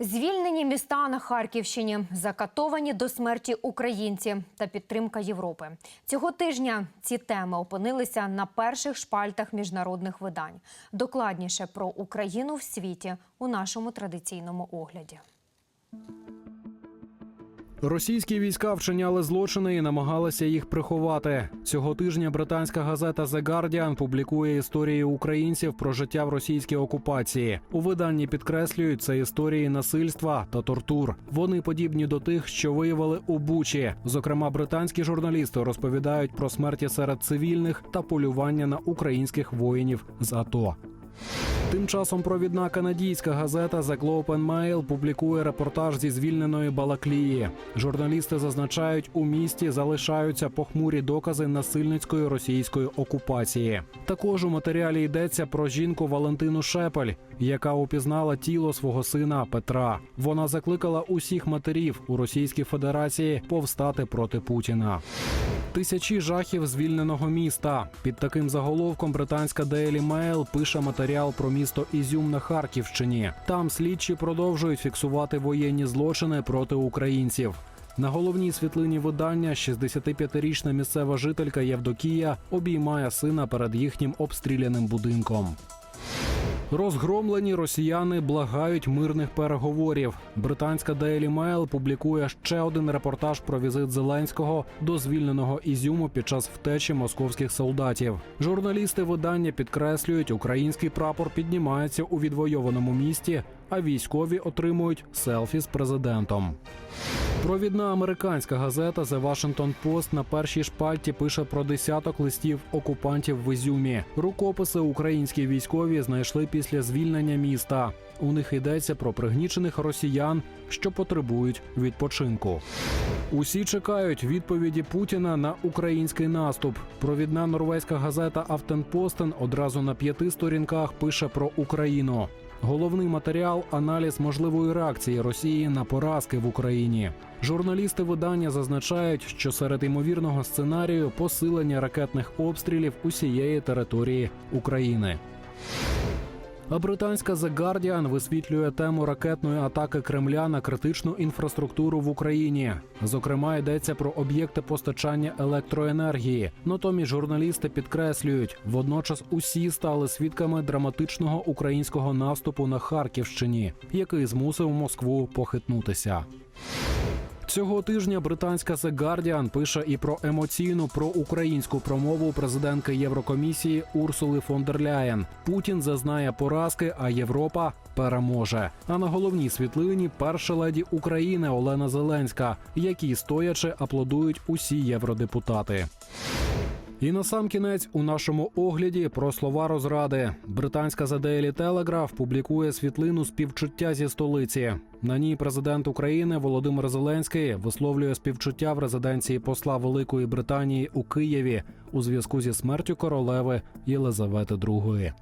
Звільнені міста на Харківщині, закатовані до смерті українці та підтримка Європи. Цього тижня ці теми опинилися на перших шпальтах міжнародних видань. Докладніше про Україну в світі у нашому традиційному огляді. Російські війська вчиняли злочини і намагалися їх приховати. Цього тижня британська газета The Guardian публікує історії українців про життя в російській окупації. У виданні підкреслюють це історії насильства та тортур. Вони подібні до тих, що виявили у Бучі. Зокрема, британські журналісти розповідають про смерті серед цивільних та полювання на українських воїнів з АТО. Тим часом провідна канадійська газета The Globe and Mail публікує репортаж зі звільненої Балаклії. Журналісти зазначають, у місті залишаються похмурі докази насильницької російської окупації. Також у матеріалі йдеться про жінку Валентину Шепель, яка упізнала тіло свого сина Петра. Вона закликала усіх матерів у Російській Федерації повстати проти Путіна. Тисячі жахів звільненого міста. Під таким заголовком британська Daily Mail пише матеріал про місто Ізюм на Харківщині. Там слідчі продовжують фіксувати воєнні злочини проти українців. На головній світлині видання 65-річна місцева жителька Євдокія обіймає сина перед їхнім обстріляним будинком. Розгромлені росіяни благають мирних переговорів. Британська Daily Mail публікує ще один репортаж про візит Зеленського до звільненого Ізюму під час втечі московських солдатів. Журналісти видання підкреслюють, український прапор піднімається у відвойованому місті, а військові отримують селфі з президентом. Провідна американська газета The Washington Post на першій шпальті пише про десяток листів окупантів в Ізюмі. Рукописи українські військові знайшли після звільнення міста. У них йдеться про пригнічених росіян, що потребують відпочинку. Усі чекають відповіді Путіна на український наступ. Провідна норвезька газета Автенпостен одразу на п'яти сторінках пише про Україну. Головний матеріал аналіз можливої реакції Росії на поразки в Україні. Журналісти видання зазначають, що серед ймовірного сценарію посилення ракетних обстрілів усієї території України. А британська The Guardian висвітлює тему ракетної атаки Кремля на критичну інфраструктуру в Україні. Зокрема, йдеться про об'єкти постачання електроенергії. Натомість журналісти підкреслюють, водночас усі стали свідками драматичного українського наступу на Харківщині, який змусив Москву похитнутися. Цього тижня британська The Guardian пише і про емоційну проукраїнську промову президентки Єврокомісії Урсули фон дер Ляєн. Путін зазнає поразки, а Європа переможе. А на головній світлині перша леді України Олена Зеленська, які стоячи аплодують усі євродепутати. І на сам кінець у нашому огляді про слова розради. Британська The Daily Telegraph публікує світлину співчуття зі столиці. На ній президент України Володимир Зеленський висловлює співчуття в резиденції посла Великої Британії у Києві у зв'язку зі смертю королеви Єлизавети II.